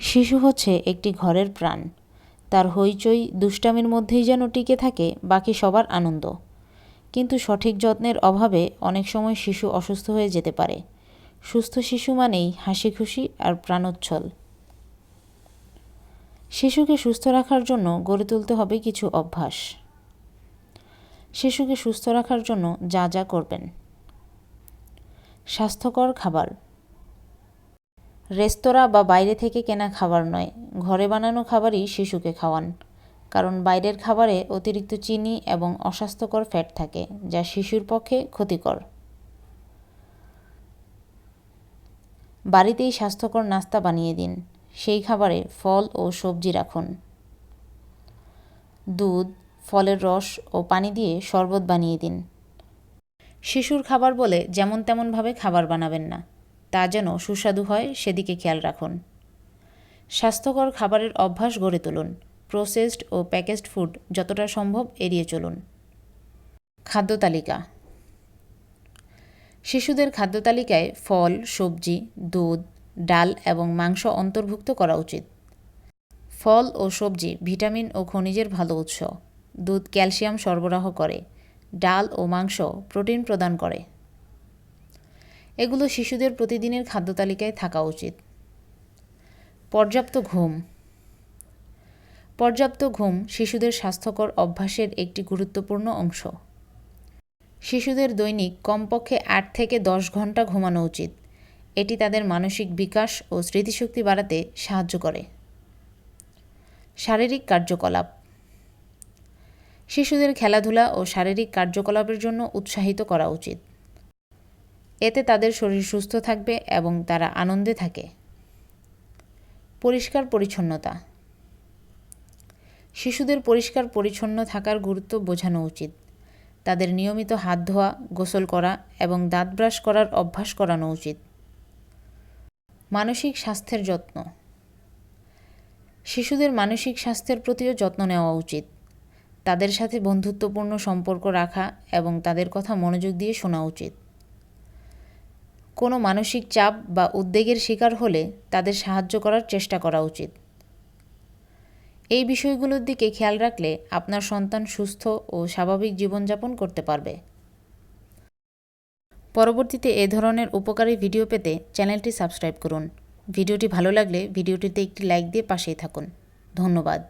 শিশু হচ্ছে একটি ঘরের প্রাণ। তার হইচই দুষ্টামির মধ্যেই যেন টিকে থাকে, বাকি সবার আনন্দ। কিন্তু সঠিক যত্নের অভাবে অনেক সময় শিশু অসুস্থ হয়ে যেতে পারে। সুস্থ শিশু মানেই হাসি খুশি আর প্রাণোচ্ছল। শিশুকে সুস্থ রাখার জন্য গড়ে তুলতে হবে কিছু অভ্যাস। শিশুকে সুস্থ রাখার জন্য যা যা করবেন। স্বাস্থ্যকর খাবার। রেস্তোরাঁ বা বাইরে থেকে কেনা খাবার নয়। ঘরে বানানো খাবারই শিশুকে খাওয়ান। কারণ বাইরের খাবারে অতিরিক্ত চিনি এবং অস্বাস্থ্যকর ফ্যাট থাকে, যা শিশুর পক্ষে ক্ষতিকর। বাড়িতেই স্বাস্থ্যকর নাস্তা বানিয়ে দিন। সেই খাবারে ফল ও সবজি রাখুন। দুধ, ফলের রস ও পানি দিয়ে শরবত বানিয়ে দিন। শিশুর খাবার বলে যেমন তেমনভাবে খাবার বানাবেন না। তা যেন সুস্বাদু হয়, সেদিকে খেয়াল রাখুন। স্বাস্থ্যকর খাবারের অভ্যাস গড়ে তুলুন। প্রসেসড ও প্যাকেজড ফুড যতটা সম্ভব এড়িয়ে চলুন। খাদ্য তালিকা। শিশুদের খাদ্য তালিকায় ফল, সবজি, দুধ, ডাল এবং মাংস অন্তর্ভুক্ত করা উচিত। ফল ও সবজি ভিটামিন ও খনিজের ভালো উৎস। দুধ ক্যালসিয়াম সরবরাহ করে। ডাল ও মাংস প্রোটিন প্রদান করে। এগুলো শিশুদের প্রতিদিনের খাদ্য তালিকায় থাকা উচিত। পর্যাপ্ত ঘুম। পর্যাপ্ত ঘুম শিশুদের স্বাস্থ্যকর অভ্যাসের একটি গুরুত্বপূর্ণ অংশ। শিশুদের দৈনিক কমপক্ষে আট থেকে দশ ঘণ্টা ঘুমানো উচিত। এটি তাদের মানসিক বিকাশ ও স্মৃতিশক্তি বাড়াতে সাহায্য করে। শারীরিক কার্যকলাপ। শিশুদের খেলাধুলা ও শারীরিক কার্যকলাপের জন্য উৎসাহিত করা উচিত। এতে তাদের শরীর সুস্থ থাকবে এবং তারা আনন্দে থাকে। পরিষ্কার পরিচ্ছন্নতা। শিশুদের পরিষ্কার পরিচ্ছন্ন থাকার গুরুত্ব বোঝানো উচিত। তাদের নিয়মিত হাত ধোয়া, গোসল করা এবং দাঁত ব্রাশ করার অভ্যাস করানো উচিত। মানসিক স্বাস্থ্যের যত্ন। শিশুদের মানসিক স্বাস্থ্যের প্রতিও যত্ন নেওয়া উচিত। তাদের সাথে বন্ধুত্বপূর্ণ সম্পর্ক রাখা এবং তাদের কথা মনোযোগ দিয়ে শোনা উচিত। কোনো মানসিক চাপ বা উদ্বেগের শিকার হলে তাদের সাহায্য করার চেষ্টা করা উচিত। এই বিষয়গুলোর দিকে খেয়াল রাখলে আপনার সন্তান সুস্থ ও স্বাভাবিক জীবনযাপন করতে পারবে। পরবর্তীতে এ ধরনের উপকারী ভিডিও পেতে চ্যানেলটি সাবস্ক্রাইব করুন। ভিডিওটি ভালো লাগলে ভিডিওটিতে একটি লাইক দিয়ে পাশেই থাকুন। ধন্যবাদ।